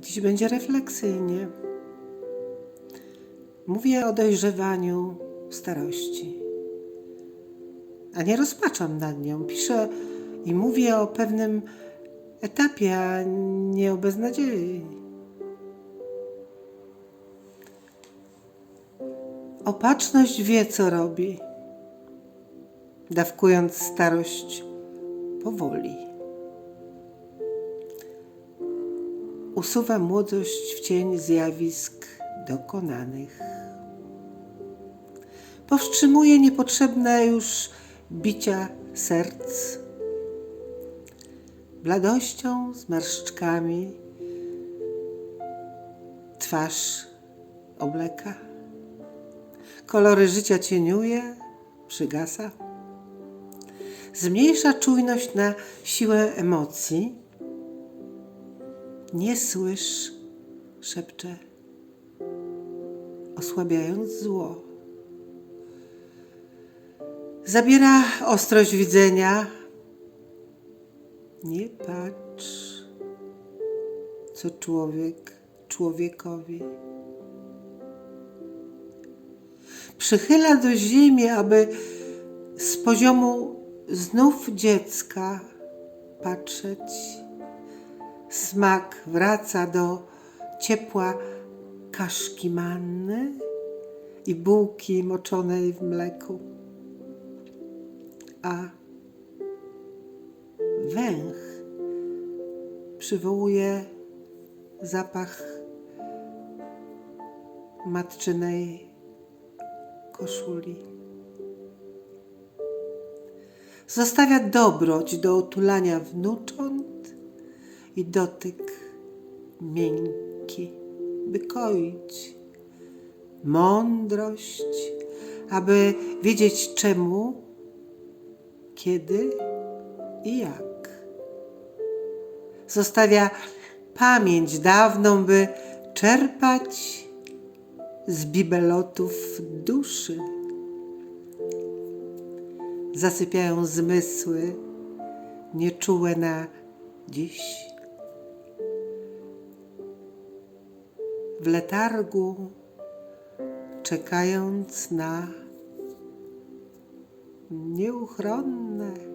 Dziś będzie refleksyjnie. Mówię o dojrzewaniu starości, a nie rozpaczam nad nią. Piszę i mówię o pewnym etapie, a nie o beznadziei. Opatrzność wie, co robi, dawkując starość powoli. Usuwa młodość w cień zjawisk dokonanych. Powstrzymuje niepotrzebne już bicia serc. Bladością, zmarszczkami twarz obleka. Kolory życia cieniuje, przygasa. Zmniejsza czujność na siłę emocji. Nie słysz, szepcze, osłabiając zło. Zabiera ostrość widzenia. Nie patrz, co człowiek człowiekowi. Przychyla do ziemi, aby z poziomu znów dziecka patrzeć. Smak wraca do ciepła kaszki manny i bułki moczonej w mleku. A węch przywołuje zapach matczynej koszuli. Zostawia dobroć do otulania wnucząt i dotyk miękki, by koić. Mądrość, aby wiedzieć czemu, kiedy i jak. Zostawia pamięć dawną, by czerpać z bibelotów duszy. Zasypiają zmysły nieczułe na dziś. W letargu, czekając na nieuchronne